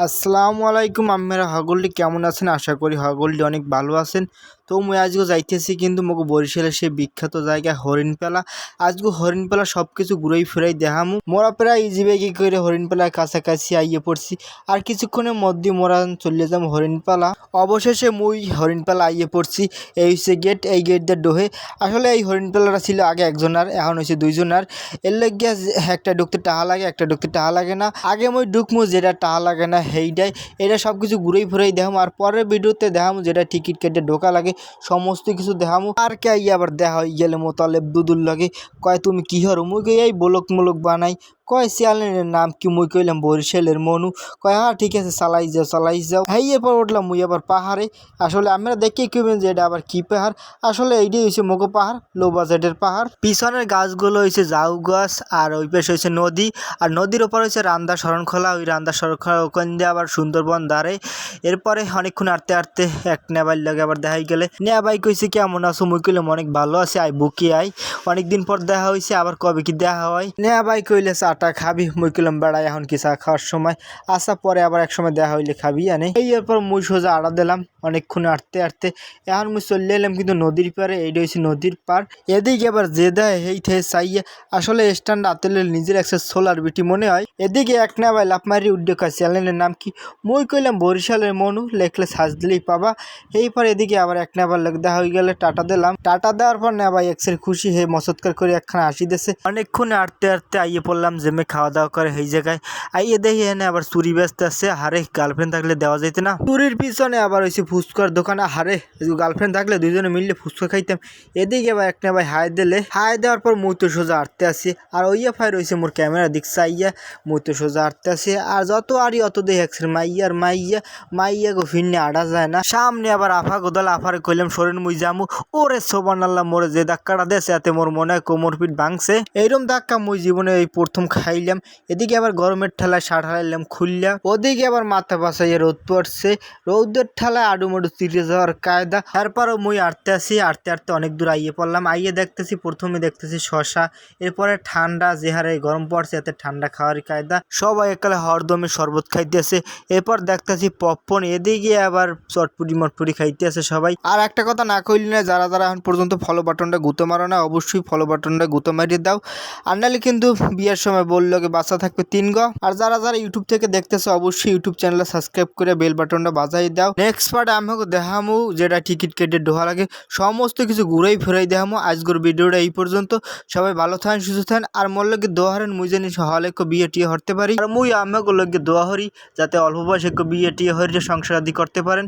আসসালামু আলাইকুম আপনারা হগলটি কেমন আছেন? আশা করি হগলটি অনেক ভালো আছেন। তো মুই আজকে যাইতেছি কিন্তু মোক বরিশালের সেই বিখ্যাত জায়গা হরিণপালা। আজকে হরিণপালা সব কিছু ঘুরাই ফিরাই দেখামু। মোরা প্রায় ইজিবে কি করে হরিণপালার কাছাকাছি আইয়ে পড়ছি। আর কিছুক্ষণের মধ্যে মোরা চলে যাম হরিণপালা। অবশেষে মুই হরিণপালা আইয়ে পড়ছি। এই হচ্ছে গেট এই গেট দিয়ে ডোহে। আসলে এই হরিণপালাটা ছিল আগে একজনার, এখন হয়েছে দুইজনার। এর লাগিয়া একটা ঢুকতে টাহা লাগে, একটা ঢুকতে টাহা লাগে না। আগে মই ঢুকমু, যেটা টাহা লাগে না সেইটাই। এটা সব কিছু ঘুরেই ফুরেই দেখামু। আর পরের ভিডিওতে দেখামু, যেটা টিকিট কেটে ঢোকা লাগে। সমস্ত কিছু দেখামু। আর কে আবার দেখা হয়ে গেলে মোতালেব দুদুল্লাকে কয়, তুমি কি হর? মুই এই বলক মুলক বানাই কয় শিয়ালের নাম কি মুই কইলাম? বরিশালের মনু। কয় হ্যাঁ ঠিক আছে, চালাই যাও চালাই যাও। হেই, এরপর উঠলাম মুই আবার পাহাড়ে। আসলে আমরা দেখি কইবেন যে এটা আবার কি পাহাড়? আসলে এইটাই হচ্ছে মোগো পাহাড় লো বাজেটের পাহাড়। পিছনের গাছগুলো হয়েছে জাউ গাছ, আর ওই পাশে হয়েছে নদী। আর নদীর ওপর হয়েছে রান্দা শরণখোলা। ওই রান্দা শরণখোলা ওখান দিয়ে আবার সুন্দরবন দাঁড়ে এরপরে অনেকক্ষণ আটতে আটতে এক নেবাই লাগে আবার দেখাই গেলে, নেবাই কইছে কেমন আছো? মুই কইলাম, অনেক ভালো আছে, আই বুকি আই। অনেকদিন পর দেখা হয়েছে আবার কবে কি দেখা হয়? নেবাই কইলে চাটা খাবি, মুই কইলাম বেড়াই এখন কি চা খাওয়ার সময়? আসা পরে আবার এক সময় দেখা হইলে খাবি, আনে। এই এরপর মুই সোজা আড়া দিলাম, অনেকক্ষণ আটতে আটতে এখন মুই চলে এলাম কিন্তু নদীর পারে এইটা হচ্ছে নদীর পার এদিকে আবার যে দেয় এই থে চাইয়ে। আসলে স্ট্যান্ড আতেলের নিজের একটা সোলার বিটি মনে হয়। এদিকে এক না ভাই লাভ মারি উদ্যোগ চ্যানেলের নাম কি? মুই কইলাম, বরিশালের মনু, লেখলে সাজ দিলেই পাবা। এই পর এদিকে আবার এক নেবার লোক দেখা হয়ে গেলে টাটা দিলাম। টাটা দেওয়ার পর না ভাই এক্সের খুশি হে মসৎকার করে একখানা আসি দেছে। অনেকক্ষণ আটতে আটতে আইয়ে পড়লাম জেমে খাওয়া দাওয়া করে এই জায়গায়। আইয়ে দেখি এনে আবার চুরি ব্যস্ত আছে। হারে গার্লফ্রেন্ড থাকলে দেওয়া যেত না। চুরির পিছনে আবার হয়েছে ফুচকার দোকানে। হারে গার্লফ্রেন্ড থাকলে দুজনে মিললে ফুচকা খাইতাম। এদিকে আবার একটা ভাই হাই দিলে। হাই দেওয়ার পর মুই তো সোজা আটতে আসি। আর ওইয়া ফাই রয়েছে মোর ক্যামেরা দেখছে আইয়া মুই তো সোজা আটতে আসি। আর যত আরই অত দেখে একসের মাইয়ার মাইয়া। মাইয়া গো ফিরনে আড়া যায় না। সামনে আবার আফা গোদাল আফারে কইলাম সরেন মুই যামু। ওরে সোবান আল্লাহ মোরে যে ধাক্কাটা দেছে, এতে মোর মনে হয় কোমর পিঠ ভাঙছে। এইরকম ধাক্কা মুই জীবনে এই প্রথম খাইলাম। এদিকে আবার গরমের ঠেলায় শার্ট হারাইলাম, খুললাম। ওদিকে আবার মাথা বাসাইয়া রোদ পড়ছে। রৌদের ঠেলায় আডুমাডু তিরে যাওয়ার কায়দা। তারপরও মুই আটতে আসি আটতে আটতে অনেক দূর আইয়ে পড়লাম। আইয়ে দেখতেছি, প্রথমে দেখতেছি শশা এরপরে ঠান্ডা, যে হারে গরম পড়ছে, এতে ঠান্ডা খাওয়ার কায়দা। সবাই একালে হরদমে শরবত খাইতেছে। এরপর দেখতেছি পপকর্ন। এদিকে আবার চটপুরি মটপুরি খাইতেছে সবাই। আর একটা কথা না কইলি না যারা যারা এখন পর্যন্ত ফলো বাটনটা গুঁতো মারো না, অবশ্যই ফলো বাটনটা গুঁতো মারিয়ে দাও। আর নাহলে কিন্তু বিয়ের সময় বলল কি, বাচ্চা থাকবে তিন গ। আর যারা যারা ইউটিউব থেকে দেখতেছে, অবশ্যই ইউটিউব চ্যানেলে সাবস্ক্রাইব করে বেল বাটনটা বাজাই দাও। নেক্সট পার্ট আমাকে দেখামু, যেটা টিকিট কেটে ডোহা লাগে সমস্ত কিছু ঘুরাই ফেরাই দেখামু। আজকের ভিডিওটা এই পর্যন্ত। সবাই ভালো থাকেন, সুস্থ থাকেন। আর মোর লগে দোয়া হরেন, মুই জানি হলে বিয়ে টিয়ে হরতে পারি। আর মুই আমাকে লগে দোয়া হরি যাতে অল্প বয়সে বিয়ে টিয়ে হরে সংসার আদি করতে পারেন।